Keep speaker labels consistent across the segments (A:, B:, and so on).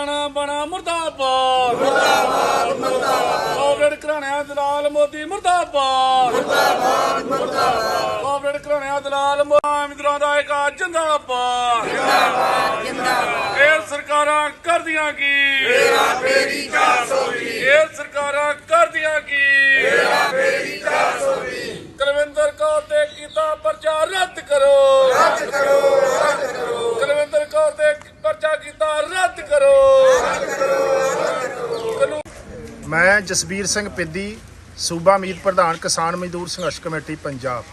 A: ਰਾਣਾ ਬਣਾ ਮੁਰਦਾਬਾਦ। ਮੁਰਦਾਬਾਦ ਮੁਰਦਾਬਾਦ। ਕਾਂਗਰਸ ਘਰਾਣਿਆਂ ਦਲਾਲ ਮੋਦੀ ਮੁਰਦਾਬਾਦ। ਮੁਰਦਾਬਾਦ ਮੁਰਦਾਬਾਦ। ਕਾਂਗਰਸ ਘਰਾਣਿਆਂ ਦਲਾਲ ਮੋਦੀ ਦਾ ਇੱਕ ਜਿੰਦਾਬਾਦ। ਜਿੰਦਾਬਾਦ ਜਿੰਦਾਬਾਦ। ਇਹ ਸਰਕਾਰਾਂ ਕਰਦੀਆਂ ਕੀ? ਮੇਰਾ ਬੇੜੀ 420 ਇਹ ਸਰਕਾਰਾਂ ਕਰਦੀਆਂ ਕੀ? ਮੇਰਾ ਬੇੜੀ 420 ਕੁਲਵਿੰਦਰ ਕੌਰ ਤੇ ਕੀਤਾ ਪਰਚਾ ਰੱਦ ਕਰੋ ਰੱਦ ਕਰੋ। ਰੱਦ
B: ਜਸਬੀਰ ਸਿੰਘ ਪਿੱਦੀ, ਸੂਬਾ ਮੀਤ ਪ੍ਰਧਾਨ ਕਿਸਾਨ ਮਜ਼ਦੂਰ ਸੰਘਰਸ਼ ਕਮੇਟੀ, ਪੰਜਾਬ।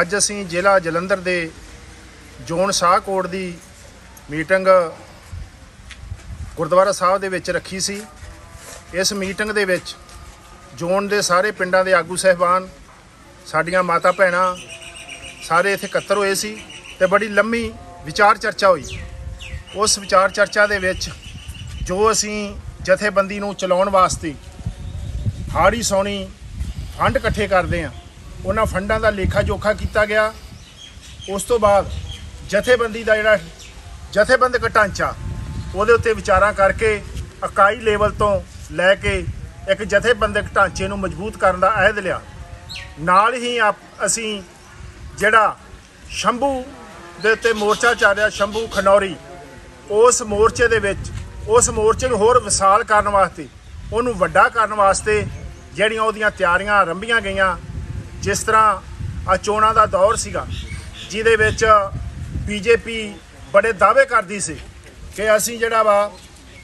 B: ਅੱਜ ਅਸੀਂ ਜ਼ਿਲ੍ਹਾ ਜਲੰਧਰ ਦੇ ਜੋਨ ਸ਼ਾਹਕੋਟ ਦੀ ਮੀਟਿੰਗ ਗੁਰਦੁਆਰਾ ਸਾਹਿਬ ਦੇ ਵਿੱਚ ਰੱਖੀ ਸੀ। ਇਸ ਮੀਟਿੰਗ ਦੇ ਵਿੱਚ ਜੋਨ ਦੇ ਸਾਰੇ ਪਿੰਡਾਂ ਦੇ ਆਗੂ ਸਹਿਬਾਨ, ਸਾਡੀਆਂ ਮਾਤਾ ਭੈਣਾਂ ਸਾਰੇ ਇੱਥੇ ਇਕੱਤਰ ਹੋਏ ਸੀ ਤੇ ਬੜੀ ਲੰਮੀ ਵਿਚਾਰ ਚਰਚਾ ਹੋਈ। ਉਸ ਵਿਚਾਰ ਚਰਚਾ ਦੇ ਵਿੱਚ ਜੋ ਅਸੀਂ ਜਥੇਬੰਦੀ ਨੂੰ ਚਲਾਉਣ ਵਾਸਤੇ ਹਾੜੀ ਸੌਣੀ ਫੰਡ ਇਕੱਠੇ ਕਰਦੇ ਆ। ਉਹਨਾਂ ਫੰਡਾਂ ਦਾ ਲੇਖਾ ਜੋਖਾ ਕੀਤਾ ਗਿਆ। ਉਸ ਤੋਂ ਬਾਅਦ ਜਥੇਬੰਦੀ ਦਾ ਜਿਹੜਾ ਜਥੇਬੰਦਕ ਢਾਂਚਾ ਉਹਦੇ ਉੱਤੇ ਵਿਚਾਰਾਂ ਕਰਕੇ ਇਕਾਈ ਲੈਵਲ ਤੋਂ ਲੈ ਕੇ ਇੱਕ ਜਥੇਬੰਦਕ ਢਾਂਚੇ ਨੂੰ ਮਜ਼ਬੂਤ ਕਰਨ ਦਾ ਅਹਿਦ ਲਿਆ। ਨਾਲ ਹੀ ਆਪ- ਅਸੀਂ ਜਿਹੜਾ ਸ਼ੰਭੂ ਦੇ ਉੱਤੇ ਮੋਰਚਾ ਚੱਲ ਰਿਹਾ, ਸ਼ੰਭੂ ਖਨੌਰੀ, ਉਸ ਮੋਰਚੇ ਦੇ ਵਿੱਚ, ਉਸ ਮੋਰਚੇ ਨੂੰ ਹੋਰ ਵਿਸਾਲ ਕਰਨ ਵਾਸਤੇ, ਉਹਨੂੰ ਵੱਡਾ ਕਰਨ ਵਾਸਤੇ ਜਿਹੜੀਆਂ ਉਹਦੀਆਂ ਤਿਆਰੀਆਂ ਆਰੰਭੀਆਂ ਗਈਆਂ, ਜਿਸ ਤਰ੍ਹਾਂ ਆ ਚੋਣਾਂ ਦਾ ਦੌਰ ਸੀਗਾ, ਜਿਹਦੇ ਵਿੱਚ ਬੀਜੇਪੀ ਬੜੇ ਦਾਅਵੇ ਕਰਦੀ ਸੀ ਕਿ ਅਸੀਂ ਜਿਹੜਾ ਵਾ,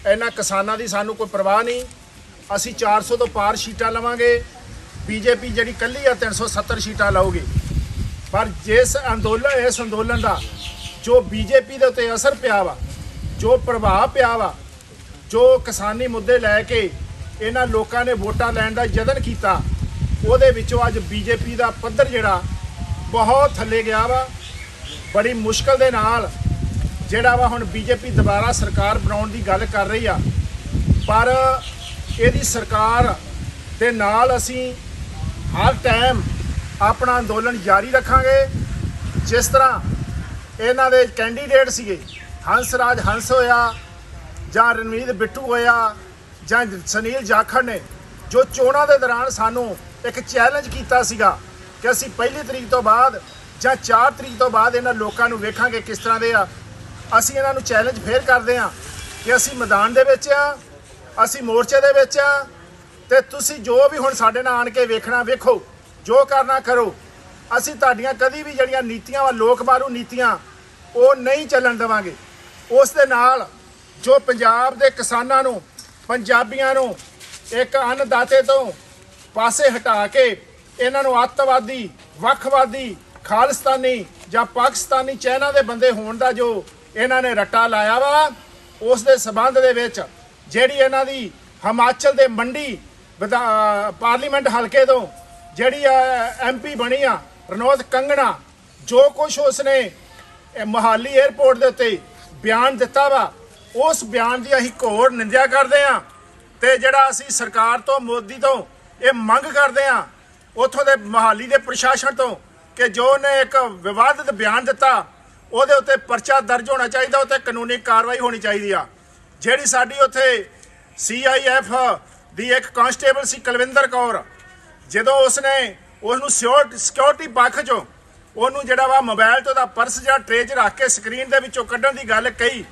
B: ਇਹਨਾਂ ਕਿਸਾਨਾਂ ਦੀ ਸਾਨੂੰ ਕੋਈ ਪਰਵਾਹ ਨਹੀਂ, ਅਸੀਂ 400 ਤੋਂ ਪਾਰ ਸੀਟਾਂ ਲਵਾਂਗੇ, ਬੀਜੇਪੀ ਜਿਹੜੀ ਕੱਲੀ ਆ 370 ਸੀਟਾਂ ਲਾਉਗੀ ਪਰ ਜਿਸ ਅੰਦੋਲਨ, ਇਸ ਅੰਦੋਲਨ ਦਾ ਜੋ ਬੀਜੇਪੀ ਦੇ ਉੱਤੇ ਅਸਰ ਪਿਆ ਵਾ, ਜੋ ਪ੍ਰਭਾਵ ਪਿਆ ਵਾ, ਜੋ ਕਿਸਾਨੀ ਮੁੱਦੇ ਲੈ ਕੇ ਇਹਨਾਂ ਲੋਕਾਂ ਨੇ ਵੋਟਾਂ ਲੈਣ ਦਾ ਯਤਨ ਕੀਤਾ। ਉਹਦੇ ਵਿੱਚੋਂ ਅੱਜ ਬੀਜੇਪੀ ਦਾ ਪੱਧਰ ਜਿਹੜਾ, ਬਹੁਤ ਥੱਲੇ ਗਿਆ ਵਾ। ਬੜੀ ਮੁਸ਼ਕਲ ਦੇ ਨਾਲ ਜਿਹੜਾ ਵਾ ਹੁਣ ਬੀਜੇਪੀ ਦੁਬਾਰਾ ਸਰਕਾਰ ਬਣਾਉਣ ਦੀ ਗੱਲ ਕਰ ਰਹੀ ਆ। ਪਰ ਇਹਦੀ ਸਰਕਾਰ ਦੇ ਨਾਲ ਅਸੀਂ ਹਰ ਟਾਈਮ ਆਪਣਾ ਅੰਦੋਲਨ ਜਾਰੀ ਰੱਖਾਂਗੇ। ਜਿਸ ਤਰ੍ਹਾਂ ਇਹਨਾਂ ਦੇ ਕੈਂਡੀਡੇਟ ਸੀਗੇ, ਹੰਸ ਰਾਜ ਹੰਸ ਹੋਇਆ ਜਾਂ ਰਣਵੀਰ ਬਿੱਟੂ ਹੋਇਆ ਜਾਂ ਸੁਨੀਲ ਜਾਖੜ ਨੇ ਜੋ ਚੋਣਾਂ ਦੇ ਦੌਰਾਨ ਸਾਨੂੰ ਇੱਕ ਚੈਲੰਜ ਕੀਤਾ ਸੀਗਾ ਕਿ ਅਸੀਂ ਪਹਿਲੀ ਤਰੀਕ ਤੋਂ ਬਾਅਦ ਜਾਂ 4 ਤਰੀਕ ਤੋਂ ਬਾਅਦ ਇਹਨਾਂ ਲੋਕਾਂ ਨੂੰ ਵੇਖਾਂਗੇ ਕਿਸ ਤਰ੍ਹਾਂ ਦੇ ਆ। ਅਸੀਂ ਇਹਨਾਂ ਨੂੰ ਚੈਲੰਜ ਫੇਰ ਕਰਦੇ ਆ ਕਿ ਅਸੀਂ ਮੈਦਾਨ ਦੇ ਵਿੱਚ ਆ, ਅਸੀਂ ਮੋਰਚੇ ਦੇ ਵਿੱਚ ਆ ਤੇ ਤੁਸੀਂ ਜੋ ਵੀ ਹੁਣ ਸਾਡੇ ਨਾਲ ਆਣ ਕੇ ਵੇਖਣਾ, ਵੇਖੋ, ਜੋ ਕਰਨਾ ਕਰੋ। ਅਸੀਂ ਤੁਹਾਡੀਆਂ ਕਦੀ ਵੀ ਜਿਹੜੀਆਂ ਨੀਤੀਆਂ ਵਾ, ਲੋਕ ਮਾਰੂ ਨੀਤੀਆਂ, ਉਹ ਨਹੀਂ ਚੱਲਣ ਦੇਵਾਂਗੇ। ਉਸ ਦੇ ਨਾਲ ਜੋ ਪੰਜਾਬ ਦੇ ਕਿਸਾਨਾਂ ਨੂੰ ਪੰਜਾਬੀਆਂ ਨੂੰ ਇੱਕ ਅੰਨਦਾਤੇ ਤੋਂ ਪਾਸੇ ਹਟਾ ਕੇ ਇਹਨਾਂ ਨੂੰ ਅੱਤਵਾਦੀ, ਵੱਖਵਾਦੀ, ਖਾਲਿਸਤਾਨੀ ਜਾਂ ਪਾਕਿਸਤਾਨੀ ਚੈਨਾ ਦੇ ਬੰਦੇ ਹੋਣ ਦਾ ਜੋ ਇਹਨਾਂ ਨੇ ਰੱਟਾ ਲਾਇਆ ਵਾ, ਉਸ ਦੇ ਸਬੰਧ ਦੇ ਵਿੱਚ ਜਿਹੜੀ ਇਹਨਾਂ ਦੀ ਹਿਮਾਚਲ ਦੇ ਮੰਡੀ ਵਿਧਾ- ਪਾਰਲੀਮੈਂਟ ਹਲਕੇ ਤੋਂ ਜਿਹੜੀ ਐਮਪੀ ਬਣੀ ਆ ਰਣੋਦ ਕੰਗਣਾ, ਜੋ ਕੁਝ ਉਸਨੇ ਇਹ ਮੋਹਾਲੀ 에ਅਰਪੋਰਟ ਦੇ ਉੱਤੇ ਬਿਆਨ ਦਿੱਤਾ ਵਾ ਉਸ ਬਿਆਨ ਦੀ ਅਸੀਂ ਘੋਰ ਨਿੰਦਿਆ ਕਰਦੇ ਆ ਤੇ ਜਿਹੜਾ ਅਸੀਂ ਸਰਕਾਰ ਤੋਂ, ਮੋਦੀ ਤੋਂ ਇਹ ਮੰਗ ਕਰਦੇ ਆ ਉਥੋਂ ਦੇ ਮੋਹਾਲੀ ਦੇ ਪ੍ਰਸ਼ਾਸਨ ਤੋਂ ਕਿ ਜੋ ਨੇ ਇੱਕ ਵਿਵਾਦਿਤ ਬਿਆਨ ਦਿੱਤਾ, ਉਹਦੇ ਉੱਤੇ ਪਰਚਾ ਦਰਜ ਹੋਣਾ ਚਾਹੀਦਾ, ਉੱਤੇ ਕਾਨੂੰਨੀ ਕਾਰਵਾਈ ਹੋਣੀ ਚਾਹੀਦੀ ਆ। ਜਿਹੜੀ ਸਾਡੀ ਉੱਥੇ ਸੀਆਈਐਫ ਦੀ ਇੱਕ ਕਾਂਸਟੇਬਲ ਸੀ, ਕੁਲਵਿੰਦਰ ਕੌਰ, ਜਦੋਂ ਉਸਨੇ ਉਸ ਨੂੰ ਸਿਕਿਉਰਿਟੀ ਪੱਖ ਚੋਂ ਉਹਨੂੰ ਜਿਹੜਾ ਵਾ ਮੋਬਾਈਲ ਤੋਂ ਦਾ ਪਰਸ ਜਿਹੜਾ ਟ੍ਰੇਜ ਰੱਖ ਕੇ ਸਕਰੀਨ ਦੇ ਵਿੱਚੋਂ ਕੱਢਣ ਦੀ ਗੱਲ ਕਹੀ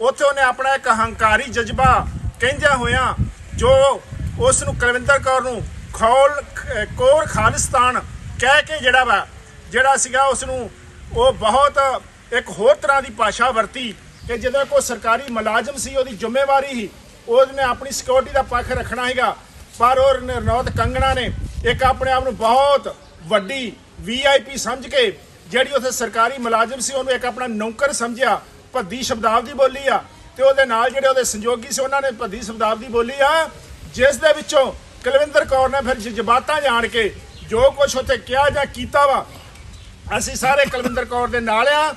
B: ਉੱਥੇ ਉਹਨੇ ਆਪਣਾ ਇੱਕ ਹੰਕਾਰੀ ਜਜ਼ਬਾ ਕਹਿੰਦਿਆਂ ਹੋਇਆ ਜੋ ਉਸ ਨੂੰ ਕੁਲਵਿੰਦਰ ਕੌਰ ਨੂੰ ਖੌਲ ਖ- ਕੋਰ ਖਾਲਿਸਤਾਨ ਕਹਿ ਕੇ ਜਿਹੜਾ ਵਾ, ਜਿਹੜਾ ਸੀਗਾ ਉਸ ਨੂੰ ਉਹ ਬਹੁਤ ਇੱਕ ਹੋਰ ਤਰ੍ਹਾਂ ਦੀ ਭਾਸ਼ਾ ਵਰਤੀ ਕਿ ਜਦੋਂ ਕੋਈ ਸਰਕਾਰੀ ਮੁਲਾਜ਼ਮ ਸੀ, ਉਹਦੀ ਜ਼ਿੰਮੇਵਾਰੀ ਸੀ, ਉਹਨੇ ਆਪਣੀ ਸਿਕਿਉਰਿਟੀ ਦਾ ਪੱਖ ਰੱਖਣਾ ਹੈਗਾ ਪਰ ਉਹ ਰਣੌਤ ਕੰਗਣਾ ਨੇ ਇੱਕ ਆਪਣੇ ਆਪ ਨੂੰ ਬਹੁਤ ਵੱਡੀ ਵੀਆਈਪੀ ਸਮਝ ਕੇ ਜਿਹੜੀ ਉੱਥੇ ਸਰਕਾਰੀ ਮੁਲਾਜ਼ਮ ਸੀ, ਉਹਨੂੰ ਇੱਕ ਆਪਣਾ ਨੌਕਰ ਸਮਝਿਆ। ਭੱਦੀ ਸ਼ਬਦਾਵਲੀ ਬੋਲੀ ਆ ਤੇ ਉਹਦੇ ਨਾਲ ਜਿਹੜੇ ਉਹਦੇ ਸੰਯੋਗੀ ਸੀ, ਉਹਨਾਂ ਨੇ ਭੱਦੀ ਸ਼ਬਦਾਵਲੀ ਬੋਲੀ ਆ, ਜਿਸ ਦੇ ਵਿੱਚੋਂ ਕੁਲਵਿੰਦਰ ਕੌਰ ਨੇ ਫਿਰ ਜਜ਼ਬਾਤਾਂ ਜਾਣ ਕੇ ਜੋ ਕੁਝ ਉੱਥੇ ਕਿਹਾ ਜਾਂ ਕੀਤਾ ਵਾ, ਅਸੀਂ ਸਾਰੇ ਕੁਲਵਿੰਦਰ ਕੌਰ ਦੇ ਨਾਲ ਆ,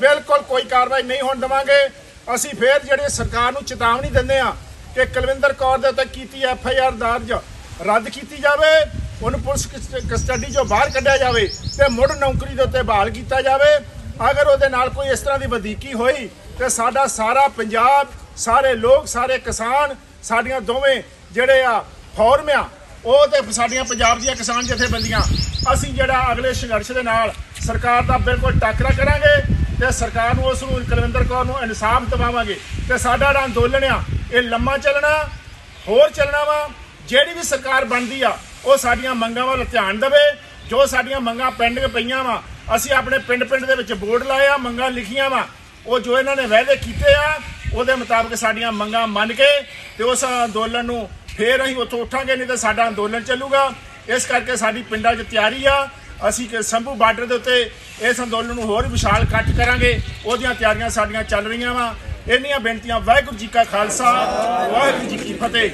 B: ਬਿਲਕੁਲ ਕੋਈ ਕਾਰਵਾਈ ਨਹੀਂ ਹੋਣ ਦੇਵਾਂਗੇ। ਅਸੀਂ ਫੇਰ ਜਿਹੜੇ ਸਰਕਾਰ ਨੂੰ ਚੇਤਾਵਨੀ ਦਿੰਦੇ ਆ ਕਿ ਕੁਲਵਿੰਦਰ ਕੌਰ ਦੇ ਉੱਤੇ ਕੀਤੀ ਐਫ ਆਈ ਆਰ ਦਰਜ ਰੱਦ ਕੀਤੀ ਜਾਵੇ, ਉਹਨੂੰ ਪੁਲਿਸ ਕਸ- ਕਸਟਡੀ ਚੋਂ ਬਾਹਰ ਕੱਢਿਆ ਜਾਵੇ ਤੇ ਮੁੜ ਨੌਕਰੀ ਦੇ ਉੱਤੇ ਬਹਾਲ ਕੀਤਾ ਜਾਵੇ। ਅਗਰ ਉਹਦੇ ਨਾਲ ਕੋਈ ਇਸ ਤਰ੍ਹਾਂ ਦੀ ਵਧੀਕੀ ਹੋਈ, ਤੇ ਸਾਡਾ ਸਾਰਾ ਪੰਜਾਬ, ਸਾਰੇ ਲੋਕ, ਸਾਰੇ ਕਿਸਾਨ, ਸਾਡੀਆਂ ਦੋਵੇਂ ਜਿਹੜੇ ਆ ਫੋਰਮ ਆ, ਉਹ ਤੇ ਸਾਡੀਆਂ ਪੰਜਾਬ ਦੀਆਂ ਕਿਸਾਨ ਜਥੇਬੰਦੀਆਂ, ਅਸੀਂ ਜਿਹੜਾ ਅਗਲੇ ਸੰਘਰਸ਼ ਦੇ ਨਾਲ ਸਰਕਾਰ ਦਾ ਬਿਲਕੁਲ ਟੱਕਰਾ ਕਰਾਂਗੇ ਤੇ ਸਰਕਾਰ ਨੂੰ ਉਸ ਨੂੰ ਕੁਲਵਿੰਦਰ ਕੌਰ ਨੂੰ ਇਨਸਾਫ ਦਿਵਾਵਾਂਗੇ। ਤੇ ਸਾਡਾ ਜਿਹੜਾ ਅੰਦੋਲਨ ਆ, ਇਹ ਲੰਮਾ ਚੱਲਣਾ, ਹੋਰ ਚੱਲਣਾ ਵਾ, ਜਿਹੜੀ ਵੀ ਸਰਕਾਰ ਬਣਦੀ ਆ, ਉਹ ਸਾਡੀਆਂ ਮੰਗਾਂ ਵੱਲ ਧਿਆਨ ਦੇਵੇ, ਜੋ ਸਾਡੀਆਂ ਮੰਗਾਂ ਪੈਂਡਿੰਗ ਪਈਆਂ ਵਾ ਅਸੀਂ ਆਪਣੇ ਪਿੰਡ-ਪਿੰਡ ਦੇ ਵਿੱਚ ਬੋਰਡ ਲਾਏ ਆ, ਮੰਗਾਂ ਲਿਖੀਆਂ ਵਾ। ਉਹ ਜੋ ਇਹਨਾਂ ਨੇ ਵਾਅਦੇ ਕੀਤੇ ਆ, ਉਹਦੇ ਮੁਤਾਬਕ ਸਾਡੀਆਂ ਮੰਗਾਂ ਮੰਨ ਕੇ ਤੇ ਉਸ ਅੰਦੋਲਨ ਨੂੰ ਫੇਰ ਅਸੀਂ ਉੱਥੋਂ ਉੱਠਾਂਗੇ, ਨਹੀਂ ਤਾਂ ਸਾਡਾ ਅੰਦੋਲਨ ਚੱਲੂਗਾ। ਇਸ ਕਰਕੇ ਸਾਡੀ ਪਿੰਡਾਂ 'ਚ ਤਿਆਰੀ ਆ। ਅਸੀਂ ਕਿ ਸੰਭੂ ਬਾਰਡਰ ਦੇ ਉੱਤੇ ਇਸ ਅੰਦੋਲਨ ਨੂੰ ਹੋਰ ਵਿਸ਼ਾਲ ਕੱਟ ਕਰਾਂਗੇ। ਉਹਦੀਆਂ ਤਿਆਰੀਆਂ ਸਾਡੀਆਂ ਚੱਲ ਰਹੀਆਂ ਵਾ। ਇੰਨੀਆਂ ਬੇਨਤੀਆਂ, ਵਾਹਿਗੁਰੂ ਜੀ ਕਾ ਖਾਲਸਾ, ਵਾਹਿਗੁਰੂ ਜੀ ਕੀ ਫਤਿਹ।